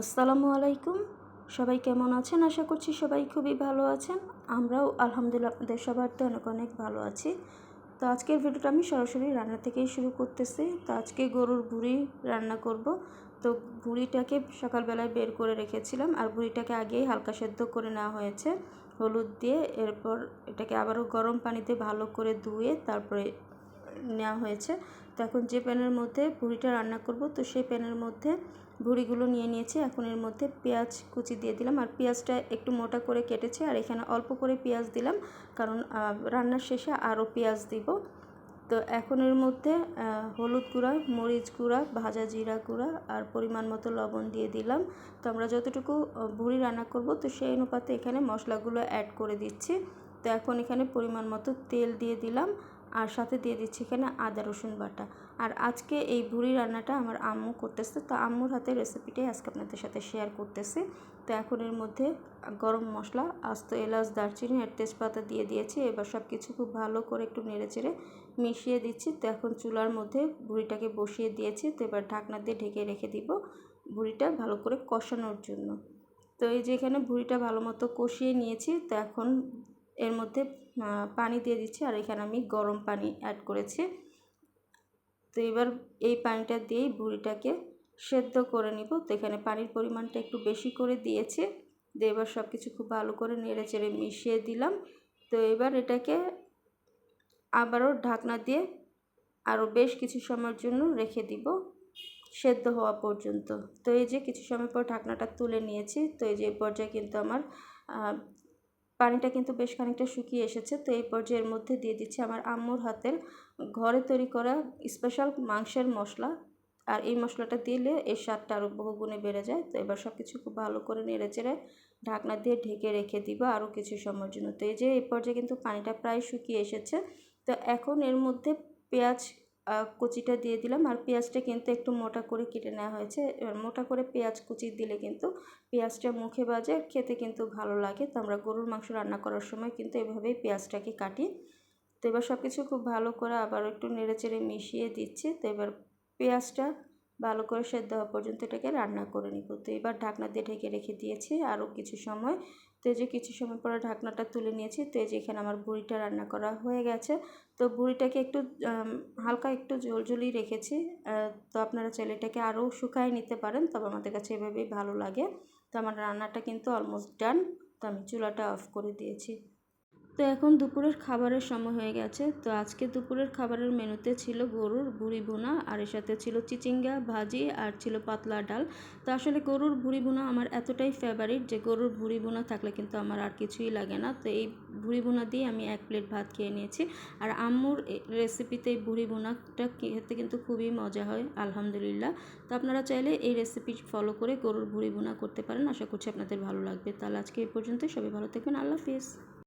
আসসালামু আলাইকুম। সবাই কেমন আছেন? আশা করছি সবাই খুবই ভালো আছেন। আমরাও আলহামদুলিল্লাহ আপনাদের সবার তো অনেক অনেক ভালো আছি। তো আজকের ভিডিওটা আমি সরাসরি রান্না থেকেই শুরু করতেছি। তো আজকে গরুর ভুড়ি রান্না করব। তো ভুড়িটাকে সকালবেলায় বের করে রেখেছিলাম আর ভুড়িটাকে আগেই হালকা সেদ্ধ করে নেওয়া হয়েছে। হলুদ দিয়ে এরপর এটাকে আবারও গরম পানিতে ভালো করে ধুয়ে তারপরে নেওয়া হয়েছে। তো এখন যে প্যানের মধ্যে ভুড়িটা রান্না করব, তো সেই প্যানের মধ্যে ভুড়িগুলো নিয়ে নিয়েছি। এখন এর মধ্যে পেঁয়াজ কুচি দিয়ে দিলাম। আর পেঁয়াজটা একটু মোটা করে কেটেছে। আর এখানে অল্প করে পেঁয়াজ দিলাম। কারণ রান্নার শেষে আরও পেঁয়াজ দিব। তো এখন এর মধ্যে হলুদ গুঁড়া, মরিচ গুঁড়া, ভাজা জিরা গুঁড়া আর পরিমাণ মতো লবণ দিয়ে দিলাম। তো আমরা যতটুকু ভুড়ি রান্না করব, তো সেই অনুপাতে এখানে মশলাগুলো অ্যাড করে দিচ্ছি। তো এখন এখানে পরিমাণ মতো তেল দিয়ে দিলাম। আর সাথে দিয়ে দিচ্ছি এখানে আদা, রসুন বাটা। আর আজকে এই ভুড়ি রান্নাটা আমার আম্মু করতেছে। তো আম্মুর হাতের রেসিপিটাই আজকে আপনাদের সাথে শেয়ার করতেছি। তো এখন এর মধ্যে গরম মশলা, আস্ত এলাচ, দারচিনি আর তেজপাতা দিয়ে দিয়েছি। এবার সব কিছু খুব ভালো করে একটু নেড়ে চেড়ে মিশিয়ে দিচ্ছি। তো এখন চুলার মধ্যে ভুড়িটাকে বসিয়ে দিয়েছি। তো এবার ঢাকনা দিয়ে ঢেকে রেখে দিব ভুড়িটা ভালো করে কষানোর জন্য। তো এই যে এখানে ভুড়িটা ভালো মতো কষিয়ে নিয়েছি। তো এখন এর মধ্যে পানি দিয়ে দিচ্ছি আর এখানে আমি গরম পানি অ্যাড করেছি। তো এবার এই পানিটা দিয়েই বুড়িটাকে সেদ্ধ করে নিব। তো এখানে পানির পরিমাণটা একটু বেশি করে দিয়েছি। দিয়ে এবার সব কিছু খুব ভালো করে নেড়ে চেড়ে মিশিয়ে দিলাম। তো এবার এটাকে আবারও ঢাকনা দিয়ে আরও বেশ কিছু সময়ের জন্য রেখে দিব সেদ্ধ হওয়া পর্যন্ত। তো এই যে কিছু সময় পর ঢাকনাটা তুলে নিয়েছি, তো এই যে পর্যায়ে কিন্তু আমার পানিটা কিন্তু বেশ খানিকটা শুকিয়ে এসেছে। তো এই পর্যায়ের মধ্যে দিয়ে দিচ্ছি আমার আম্মুর হাতের ঘরে তৈরি করা স্পেশাল মাংসের মশলা। আর এই মশলাটা দিলে এর স্বাদটা আরও বহুগুণে বেড়ে যায়। তো এবার সব কিছু খুব ভালো করে নেড়ে চেড়ে ঢাকনা দিয়ে ঢেকে রেখে দিব আরও কিছু সময়ের জন্য। তো এই যে, এই পর্যায়ে কিন্তু পানিটা প্রায় শুকিয়ে এসেছে। তো এখন এর মধ্যে পেঁয়াজ কুচিটা দিয়ে দিলাম আর পেঁয়াজটা কিন্তু একটু মোটা করে কেটে নেওয়া হয়েছে। এবার মোটা করে পেঁয়াজ কুচি দিলে কিন্তু পেঁয়াজটা মুখে বাজে, খেতে কিন্তু ভালো লাগে। তো আমরা গরুর মাংস রান্না করার সময় কিন্তু এভাবেই পেঁয়াজটাকে কাটি। তো এবার সব কিছু খুব ভালো করে আবার একটু নেড়ে চেড়ে মিশিয়ে দিচ্ছি। তো এবার পেঁয়াজটা ভালো করে সেদ্ধ হওয়া পর্যন্ত এটাকে রান্না করে নিব। তো এবার ঢাকনা দিয়ে ঢেকে রেখে দিয়েছি। আরও কিছু সময়। তো এই যে কিছু সময় পরে ঢাকনাটা তুলে নিয়েছি। তো এই যে এখানে আমার বুড়িটা রান্না করা হয়ে গেছে। তো বুড়িটাকে একটু হালকা একটু জলজলি রেখেছি। তো আপনারা চাইলে এটাকে আরও শুকায় নিতে পারেন। তবে আমাদের কাছে এভাবেই ভালো লাগে। তো আমার রান্নাটা কিন্তু অলমোস্ট ডান তো আমি চুলাটা অফ করে দিয়েছি। তো এখন দুপুরের খাবারের সময় হয়ে গেছে। তো আজকে দুপুরের খাবারের মেনুতে ছিল গরুর বুড়ি বোনা আর এর সাথে ছিল চিচিঙ্গা, ভাজি, আর ছিল পাতলা ডাল। তো আসলে গরুর ভুড়ি বোনা আমার এতটাই ফেভারিট যে গরুর ভুড়ি বোনা থাকলে কিন্তু আমার আর কিছুই লাগে না। তো এই ভুড়ি বোনা দিয়ে আমি এক প্লেট ভাত খেয়ে নিয়েছি। আর আম্মুর রেসিপিতে এই ভুড়ি বোনাটা খেতে কিন্তু খুবই মজা হয়, আলহামদুলিল্লাহ। তো আপনারা চাইলে এই রেসিপি ফলো করে গরুর ভুড়ি বোনা করতে পারেন। আশা করছি আপনাদের ভালো লাগবে। তাহলে আজকে এই পর্যন্ত সবাই ভালো থাকবেন। আল্লাহ হাফিজ।